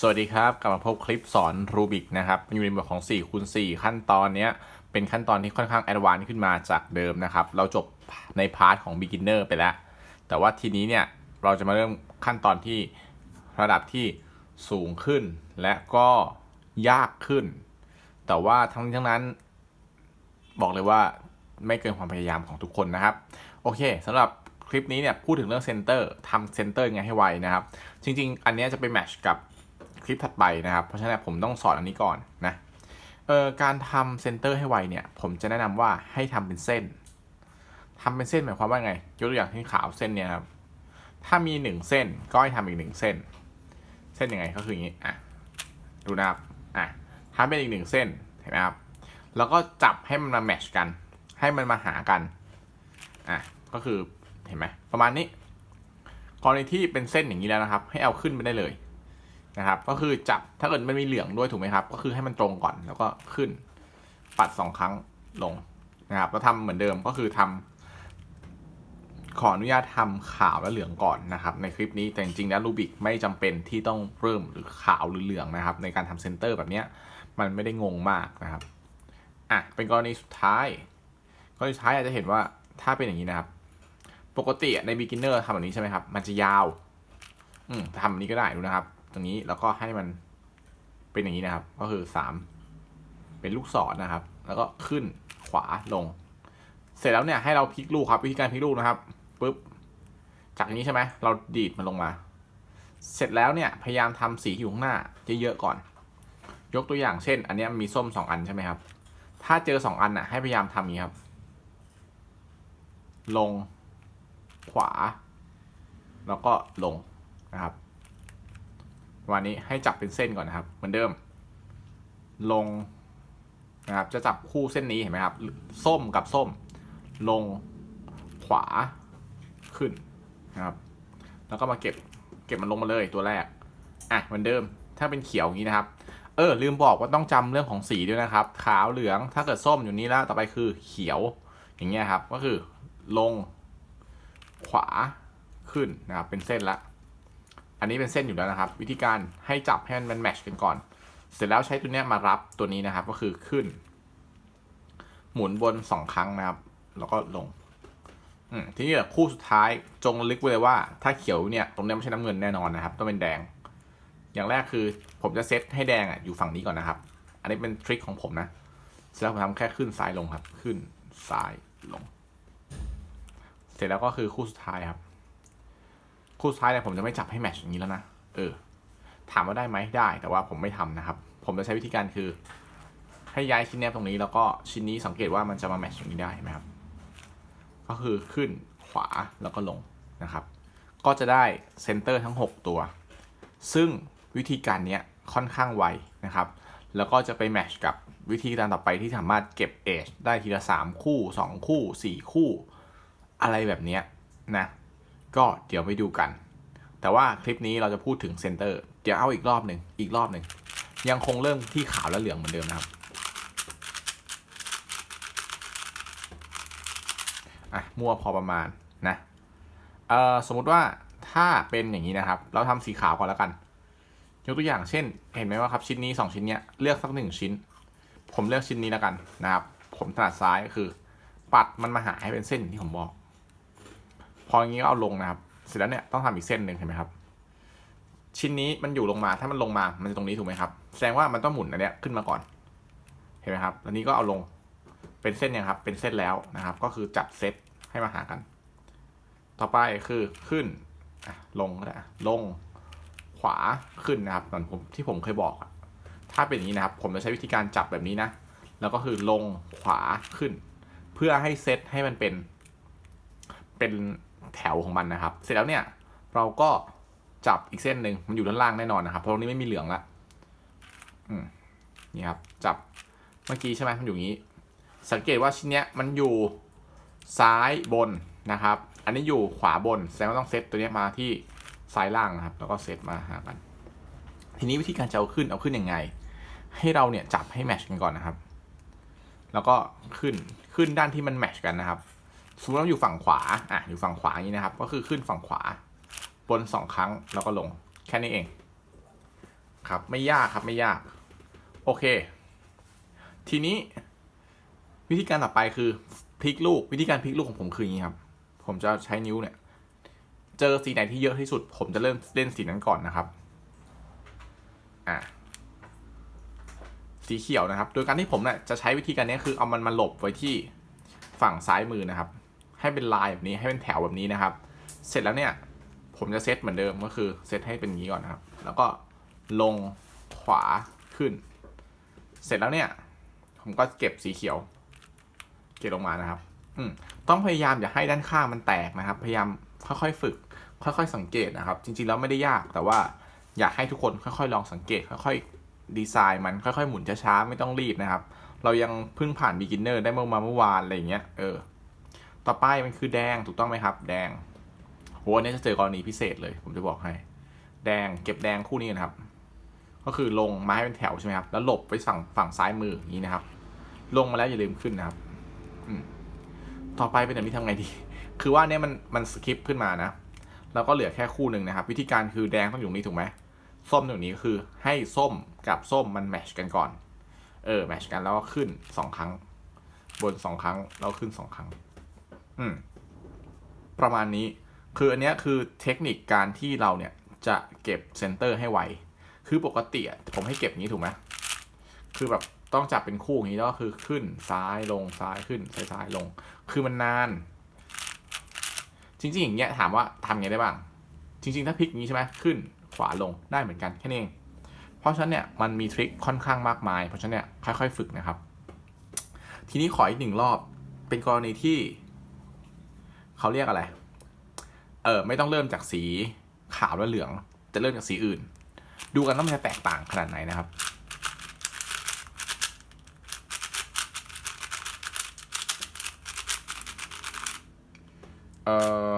สวัสดีครับ กลับมาพบคลิปสอนรูบิกนะครับอยู่ในบทของ4คูณ4ขั้นตอนนี้เป็นขั้นตอนที่ค่อนข้างแอดวานซ์ขึ้นมาจากเดิมนะครับ เราจบในพาร์ทของ beginner ไปแล้ว แต่ว่าทีนี้เนี่ยเราจะมาเริ่มขั้นตอนที่ระดับที่สูงขึ้น และก็ยากขึ้น แต่ว่าทั้งนี้ทั้งนั้น บอกเลยว่าไม่เกินความพยายามของทุกคนนะครับ โอเคสำหรับคลิปนี้เนี่ยพูดถึงเรื่องเซนเตอร์ทำเซนเตอร์ไงให้ไวนะครับ จริง ๆ อันนี้จะไปแมทช์กับ คลิปถัดไปนะครับ เพราะฉะนั้นผมต้องสอนอันนี้ก่อนนะเอ่อการทำเซนเตอร์ให้ไวเนี่ย ผมจะแนะนำว่าให้ทำเป็นเส้นทำเป็นเส้นหมายความว่าไงยกตัวอย่างที่ขาวเส้นเนี่ยครับถ้ามีหนึ่งเส้นก็ให้ทำอีกหนึ่งเส้น เส้นยังไงก็คืออย่างนี้อะดูนะครับอะทำเป็นอีกหนึ่งเส้นเห็นไหมครับแล้วก็จับให้มันมาแมทช์กัน ให้มันมาหากันอะก็คือเห็นไหมประมาณนี้กรณีที่เป็นเส้นอย่างนี้แล้วนะครับ ให้เอาขึ้นไปได้เลย นะครับ ก็คือจับถ้าเกิดมันมีเหลืองด้วยถูกไหมครับ ก็คือให้มันตรงก่อนแล้วก็ขึ้น ปัดสองครั้งลงนะครับแล้วทำเหมือนเดิมก็คือทำขออนุญาตทำขาวและเหลืองก่อนนะครับ ในคลิปนี้แต่จริงๆแล้วรูบิกไม่จำเป็นที่ต้องเริ่มหรือขาวหรือเหลืองนะครับ ในการทำเซนเตอร์แบบนี้มันไม่ได้งงมากนะครับอะเป็นกรณีสุดท้ายกรณีสุดท้ายอาจจะเห็นว่าถ้าเป็นอย่างนี้นะครับ ปกติใน beginner ทำแบบนี้ใช่ไหมครับ มันจะยาว อืมทำแบบนี้ก็ได้ดูนะครับ รงนี้แล้วก็ให้มันเป็นอย่างนี้นะครับ ก็คือสามเป็นลูกศรนะครับ แล้วก็ขึ้นขวาลง เสร็จแล้วเนี่ยให้เราพลิกลูกครับวิธีการพลิกลูกนะครับปุ๊บจากนี้ใช่ไหมเราดีดมันลงมา เสร็จแล้วเนี่ยพยายามทำสีที่อยู่ข้างหน้าเยอะๆก่อน ยกตัวอย่างเช่น อันนี้มีส้มสองอันใช่ไหมครับ ถ้าเจอสองอันน่ะให้พยายามทำอย่างนี้ครับ ลงขวา แล้วก็ลงนะครับ วันนี้ให้จับเป็นเส้นก่อนนะครับ เหมือนเดิม ลงนะครับจะจับคู่เส้นนี้เห็นไหมครับ ส้มกับส้ม ลงขวาขึ้นนะครับ แล้วก็มาเก็บเก็บมันลงมาเลยตัวแรกอะเหมือนเดิมถ้าเป็นเขียวอย่างนี้นะครับเออลืมบอกว่าต้องจำเรื่องของสีด้วยนะครับ ขาวเหลืองถ้าเกิดส้มอยู่นี้แล้วต่อไปคือเขียวอย่างเงี้ยครับ ก็คือลงขวาขึ้นนะครับเป็นเส้นละ อันนี้เป็นเส้นอยู่แล้วนะครับ วิธีการให้จับให้มันแมทช์กันก่อน เสร็จแล้วใช้ตัวเนี้ยมารับตัวนี้นะครับ ก็คือขึ้น หมุนบนสองครั้งนะครับ แล้วก็ลงทีนี้คู่สุดท้ายจงลึกไว้เลยว่า ถ้าเขียวเนี่ยตรงนี้ไม่ใช่น้ำเงินแน่นอนนะครับ ต้องเป็นแดง อย่างแรกคือผมจะเซตให้แดงอะอยู่ฝั่งนี้ก่อนนะครับ อันนี้เป็นทริคของผมนะเสร็จแล้วผมทำแค่ขึ้นซ้ายลงครับ ขึ้นซ้ายลง เสร็จแล้วก็คือคู่สุดท้ายครับ คู่สุดท้ายเนี่ยผมจะไม่จับให้แมทช์อย่างนี้แล้วนะ เออ ถามว่าได้ไหมได้ แต่ว่าผมไม่ทำนะครับ ผมจะใช้วิธีการคือ ให้ย้ายชิ้นเนี้ยตรงนี้ แล้วก็ชิ้นนี้สังเกตว่ามันจะมาแมทช์อย่างนี้ได้ไหมครับ ก็คือขึ้นขวาแล้วก็ลงนะครับ ก็จะได้เซนเตอร์ทั้ง 6 ตัว ซึ่งวิธีการนี้ค่อนข้างไวนะครับ แล้วก็จะไปแมทช์กับวิธีการต่อไปที่สามารถเก็บเอจได้ทีละ 3 คู่ 2 คู่ 4 คู่ อะไรแบบนี้นะ ก็เดี๋ยวไปดูกัน แต่ว่าคลิปนี้เราจะพูดถึงเซนเตอร์เดี๋ยวเอาอีกรอบหนึ่งอีกรอบหนึ่งยังคงเริ่มที่ขาวและเหลืองเหมือนเดิมนะครับอะมั่วพอประมาณนะเอ่อสมมุติว่าถ้าเป็นอย่างนี้นะครับ เราทำสีขาวก่อนแล้วกัน ยกตัวอย่างเช่น เห็นไหมว่าครับชิ้นนี้ 2 ชิ้นเนี้ยเลือกสักหนึ่งชิ้น ผมเลือกชิ้นนี้แล้วกันนะครับ ผมถนัดซ้ายก็คือ ปัดมันมาหาให้เป็นเส้นอย่างที่ผมบอก พออย่างนี้ก็เอาลงนะครับ เสร็จแล้วเนี่ยต้องทำอีกเส้นหนึ่งเห็นไหมครับ ชิ้นนี้มันอยู่ลงมาถ้ามันลงมา มันจะตรงนี้ถูกไหมครับ แสดงว่ามันต้องหมุนอันเนี้ยขึ้นมาก่อน เห็นไหมครับแล้วนี้ก็เอาลงเป็นเส้นยังครับ เป็นเส้นแล้วนะครับ ก็คือจับเซตให้มาหากัน ต่อไปคือขึ้นลงก็ได้ลงขวาขึ้นนะครับตอนผมที่ผมเคยบอกถ้าเป็นอย่างนี้นะครับ ผมจะใช้วิธีการจับแบบนี้นะ แล้วก็คือลงขวาขึ้น เพื่อให้เซตให้มันเป็นเป็น แถวของมันนะครับ เสร็จแล้วเนี่ยเราก็จับอีกเส้นหนึ่งมันอยู่ด้านล่างแน่นอนนะครับ เพราะตรงนี้ไม่มีเหลืองละอืมนี่ครับจับเมื่อกี้ใช่ไหมมันอยู่งนี้ สังเกตว่าชิ้นเนี้ยมันอยู่ซ้ายบนนะครับ อันนี้อยู่ขวาบน แสดงว่าต้องเซตตัวนี้มาที่ซ้ายล่างนะครับ แล้วก็เซตมาหากัน ทีนี้วิธีการจะเอาขึ้นเอาขึ้นยังไง ให้เราเนี่ยจับให้แมชกันก่อนนะครับ แล้วก็ขึ้นขึ้นด้านที่มันแมชกันนะครับ สมมติเราอยู่ฝั่งขวาอะอยู่ฝั่งขวาอย่างนี้นะครับ ก็คือขึ้นฝั่งขวา บนสองครั้งแล้วก็ลงแค่นี้เอง ครับไม่ยากครับไม่ยาก โอเค ทีนี้วิธีการต่อไปคือพลิกลูกวิธีการพลิกลูกของผมคืออย่างนี้ครับ ผมจะใช้นิ้วเนี่ย เจอสีไหนที่เยอะที่สุด ผมจะเริ่มเล่นสีนั้นก่อนนะครับอะสีเขียวนะครับ โดยการที่ผมเนี่ยจะใช้วิธีการนี้คือเอามันมาหลบไว้ที่ฝั่งซ้ายมือนะครับ ให้เป็นลายแบบนี้ให้เป็นแถวแบบนี้นะครับ เสร็จแล้วเนี่ยผมจะเซตเหมือนเดิมก็คือเซตให้เป็นงี้ก่อนนะครับ แล้วก็ลงขวาขึ้น เสร็จแล้วเนี่ย ผมก็เก็บสีเขียว เก็บลงมานะครับ อืต้องพยายามอย่าให้ด้านข้างมันแตกนะครับ พยายามค่อยๆฝึก ค่อย ๆ สังเกตนะครับ จริงๆแล้วไม่ได้ยากแต่ว่าอยากให้ทุกคนค่อยๆ ลองสังเกต ค่อยๆ ดีไซน์มันค่อยๆ หมุนช้าๆไม่ต้องรีบนะครับ เรายังเพิ่งผ่าน beginner ได้เมื่อมาเมื่อวานอะไรอย่างเงี้ยเออ ต่อไปมันคือแดงถูกต้องไหมครับ แดงโหอันนี้จะเจอกรณีพิเศษเลย ผมจะบอกให้ แดงเก็บแดงคู่นี้นะครับ ก็คือลงมาให้เป็นแถวใช่ไหมครับ แล้วหลบไปฝั่งฝั่งซ้ายมืออย่างนี้นะครับ ลงมาแล้วอย่าลืมขึ้นนะครับต่อไปเป็นแบบนี้ทำไงดี คือว่าเนี่ยมันมันสคริปขึ้นมานะ แล้วก็เหลือแค่คู่หนึ่งนะครับ วิธีการคือแดงต้องอยู่นี้ถูกไหมส้มอยู่นี้ก็คือให้ส้มกับส้มมันแมชกันก่อน เออแมชกันแล้วก็ขึ้นสองครั้ง บนสองครั้งแล้วขึ้นสองครั้ง อืม ประมาณนี้ คืออันนี้คือเทคนิคการที่เราเนี่ยจะเก็บเซนเตอร์ให้ไว คือปกติผมให้เก็บอย่างนี้ถูกไหมคือแบบต้องจับเป็นคู่อย่างนี้แล้วก็คือขึ้นซ้ายลงซ้ายขึ้นซ้ายซ้ายลง คือมันนาน จริงๆอย่างเงี้ยถามว่าทำไงได้บ้าง จริง ๆ ถ้าพลิกอย่างนี้ใช่ไหมขึ้นขวาลงได้เหมือนกันแค่นี้เองเพราะฉะนั้นเนี่ยมันมีทริคค่อนข้างมากมาย เพราะฉะนั้นเนี่ยค่อยๆ ฝึกนะครับ ทีนี้ขออีกหนึ่งรอบเป็นกรณีที่ เขาเรียกอะไร เออไม่ต้องเริ่มจากสีขาวและเหลือง จะเริ่มจากสีอื่น ดูกันว่ามันจะแตกต่างขนาดไหนนะครับเออ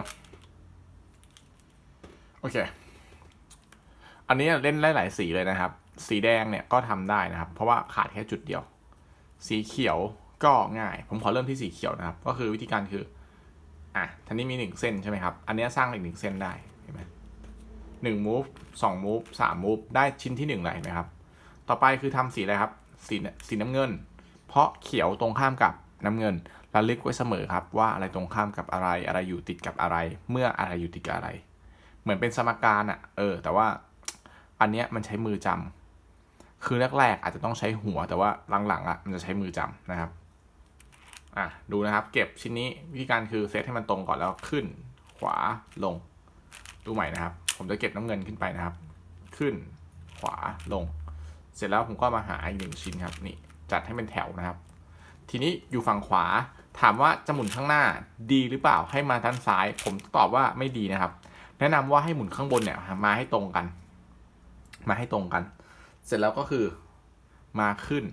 โอเค อันนี้เล่นได้หลายสีเลยนะครับ สีแดงเนี่ยก็ทำได้นะครับ เพราะว่าขาดแค่จุดเดียว สีเขียวก็ง่าย ผมขอเริ่มที่สีเขียวนะครับ ก็คือวิธีการคือ อะท่านี้มีหนึ่งเส้นใช่ไหมครับ อันนี้สร้างอีกหนึ่งเส้นได้เห็นไหมหนึ่งมูฟสองมูฟสามมูฟได้ชิ้นที่หนึ่งเลยเห็นไหมครับ ต่อไปคือทำสีอะไรครับ สีสีน้ำเงิน เพราะเขียวตรงข้ามกับน้ำเงินระลึกไว้เสมอครับว่าอะไรตรงข้ามกับอะไร อะไรอยู่ติดกับอะไร เมื่ออะไรอยู่ติดกับอะไร เหมือนเป็นสมการอะเออ แต่ว่าอันเนี้ยมันใช้มือจำคือแรกๆอาจจะต้องใช้หัวแต่ว่าหลังๆอะมันจะใช้มือจำนะครับ อะดูนะครับ เก็บชิ้นนี้วิธีการคือเซตให้มันตรงก่อนแล้วขึ้น ขวาลง ดูใหม่นะครับ ผมจะเก็บน้ำเงินขึ้นไปนะครับ ขึ้น ขวาลง เสร็จแล้วผมก็มาหาอีกหนึ่งชิ้นครับนี่จัดให้เป็นแถวนะครับ ทีนี้อยู่ฝั่งขวาถามว่าจะหมุนข้างหน้าดีหรือเปล่าให้มาด้านซ้าย ผมตอบว่าไม่ดีนะครับ แนะนำว่าให้หมุนข้างบนเนี่ยมาให้ตรงกัน มาให้ตรงกัน เสร็จแล้วก็คือมาขึ้น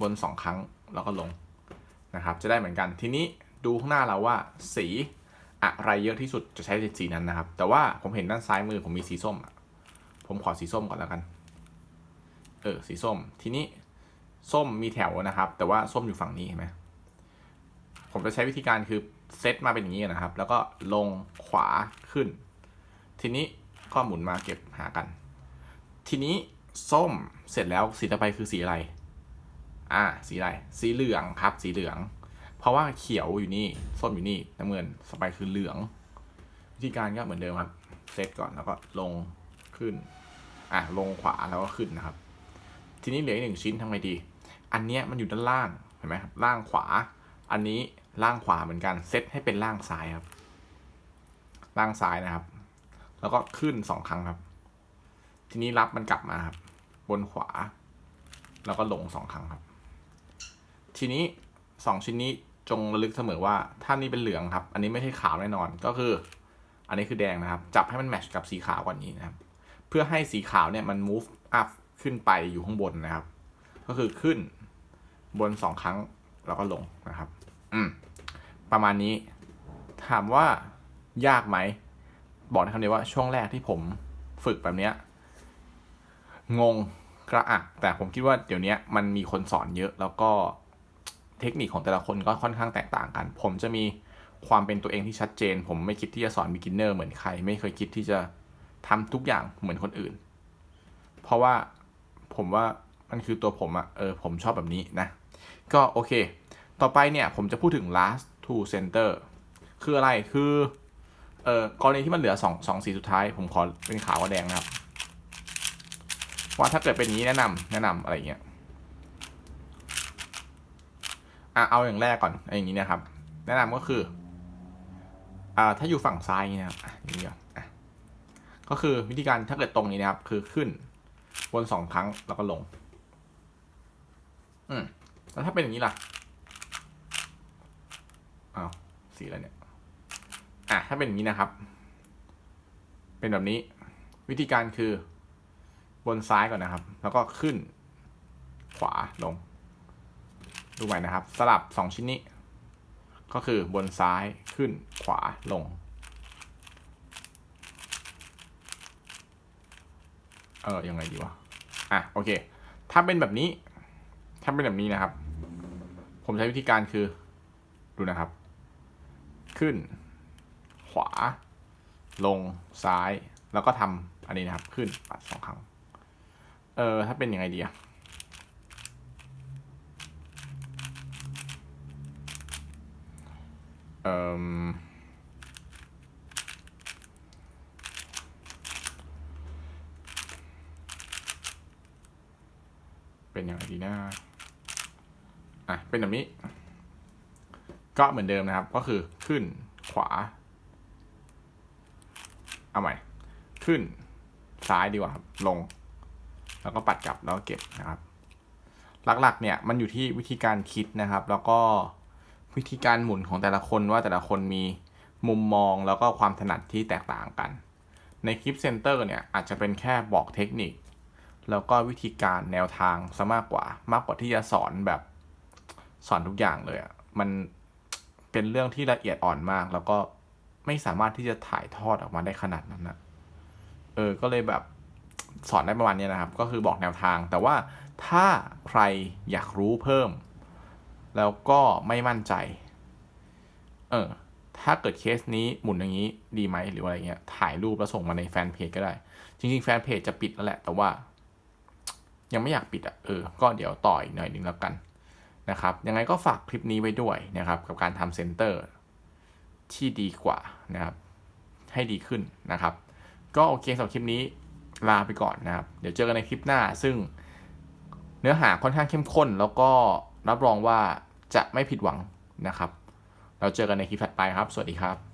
บนสองครั้งแล้วก็ลง นะครับ จะได้เหมือนกัน ทีนี้ดูข้างหน้าเราว่าสีอะไรเยอะที่สุดจะใช้สีนั้นนะครับ แต่ว่าผมเห็นด้านซ้ายมือผมมีสีส้ม ผมขอสีส้มก่อนแล้วกัน เออ สีส้ม ทีนี้ส้มมีแถวนะครับ แต่ว่าส้มอยู่ฝั่งนี้เห็นไหมผมจะใช้วิธีการคือเซตมาเป็นอย่างนี้นะครับ แล้วก็ลงขวาขึ้น ทีนี้ก็หมุนมาเก็บหากัน ทีนี้ส้มเสร็จแล้วสีต่อไปคือสีอะไร อ่าสีอะไรสีเหลืองครับ สีเหลือง เพราะว่าเขียวอยู่นี่ส้มอยู่นี่น้ำเงินสไปคือเหลือง วิธีการก็เหมือนเดิมครับเซตก่อนแล้วก็ลงขึ้นอะลงขวาแล้วก็ขึ้นนะครับ ทีนี้เหลืออีกหนึ่งชิ้นทำไงดี อันเนี้ยมันอยู่ด้านล่างเห็นไหมครับล่างขวา อันนี้ล่างขวาเหมือนกันเซตให้เป็นล่างซ้ายครับ ล่างซ้ายนะครับ แล้วก็ขึ้นสองครั้งครับ ทีนี้รับมันกลับมาครับ บนขวา แล้วก็ลงสองครั้งครับ ทีนี้สองชิ้นนี้จงระลึกเสมอว่าถ้านี่เป็นเหลืองครับ อันนี้ไม่ใช่ขาวแน่นอนก็คือ อันนี้คือแดงนะครับ จับให้มันแมชกับสีขาวก่อนนี้นะครับ เพื่อให้สีขาวเนี่ยมัน move up ขึ้นไปอยู่ข้างบนนะครับ ก็คือขึ้นบนสองครั้งแล้วก็ลงนะครับ อืมประมาณนี้ถามว่ายากไหม บอกในคำเดียวว่าช่วงแรกที่ผมฝึกแบบเนี้ยงงกระอักแต่ผมคิดว่าเดี๋ยวนี้มันมีคนสอนเยอะแล้วก็ เทคนิคของแต่ละคนก็ค่อนข้างแตกต่างกัน ผมจะมีความเป็นตัวเองที่ชัดเจน ผมไม่คิดที่จะสอน beginner เหมือนใคร ไม่เคยคิดที่จะทำทุกอย่างเหมือนคนอื่น เพราะว่าผมว่ามันคือตัวผมอะเออผมชอบแบบนี้นะ ก็โอเค ต่อไปเนี่ยผมจะพูดถึง last to center คืออะไรคือเอ่อกรณีที่มันเหลือสองสองสีสุดท้าย ผมขอเป็นขาวกับแดงนะครับ ว่าถ้าเกิดเป็นนี้แนะนำแนะนำอะไรเงี้ย อะเอาอย่างแรกก่อนอย่างนี้นะครับ แนะนำก็คือ อ่าถ้าอยู่ฝั่งซ้ายนี้นะครับอย่างนี้ก่อนก็คือวิธีการถ้าเกิดตรงนี้นะครับ คือขึ้นวนสองครั้งแล้วก็ลง อืมแล้วถ้าเป็นอย่างนี้ล่ะอ้าวสีอะไรเนี่ย อะถ้าเป็นอย่างนี้นะครับ เป็นแบบนี้ วิธีการคือบนซ้ายก่อนนะครับ แล้วก็ขึ้น ขวาลง ดูใหม่นะครับ สลับสองชิ้นนี้ ก็คือบนซ้ายขึ้นขวาลง เออยังไงดีวะ อะ โอเค ถ้าเป็นแบบนี้ ถ้าเป็นแบบนี้นะครับ ผมใช้วิธีการคือ ดูนะครับ ขึ้น ขวา ลงซ้าย แล้วก็ทำอันนี้นะครับ ขึ้นปัดสองครั้ง เออถ้าเป็นยังไงดีอะ เป็นอยังไงดีนะอะ เป็นแบบนี้ ก็เหมือนเดิมนะครับ ก็คือขึ้นขวา เอาใหม่ ขึ้นซ้ายดีกว่าครับ ลง แล้วก็ปัดกลับแล้วก็เก็บนะครับ หลักๆ เนี่ย มันอยู่ที่วิธีการคิดนะครับ แล้วก็ วิธีการหมุนของแต่ละคนว่าแต่ละคนมีมุมมองแล้วก็ความถนัดที่แตกต่างกัน ในคลิปเซนเตอร์เนี่ยอาจจะเป็นแค่บอกเทคนิค แล้วก็วิธีการแนวทางซะมากกว่ามากกว่าที่จะสอนแบบสอนทุกอย่างเลยอะมันเป็นเรื่องที่ละเอียดอ่อนมาก แล้วก็ไม่สามารถที่จะถ่ายทอดออกมาได้ขนาดนั้นนะเออก็เลยแบบสอนได้ประมาณนี้นะครับ ก็คือบอกแนวทาง แต่ว่าถ้าใครอยากรู้เพิ่ม แล้วก็ไม่มั่นใจ เออ ถ้าเกิดเคสนี้หมุนอย่างนี้ดีไหมหรืออะไรเงี้ย ถ่ายรูปแล้วส่งมาในแฟนเพจก็ได้ จริง ๆ แฟนเพจจะปิดแล้วแหละ แต่ว่า ยังไม่อยากปิดอะ เออ ก็เดี๋ยวต่ออีกหน่อยหนึ่งแล้วกันนะครับ ยังไงก็ฝากคลิปนี้ไว้ด้วยนะครับ กับการทำเซ็นเตอร์ที่ดีกว่านะครับ ให้ดีขึ้นนะครับ ก็โอเคสำหรับคลิปนี้ลาไปก่อนนะครับ เดี๋ยวเจอกันในคลิปหน้า ซึ่งเนื้อหาค่อนข้างเข้มข้นแล้วก็ รับรองว่าจะไม่ผิดหวังนะครับ เราเจอกันในคลิปถัดไปครับ สวัสดีครับ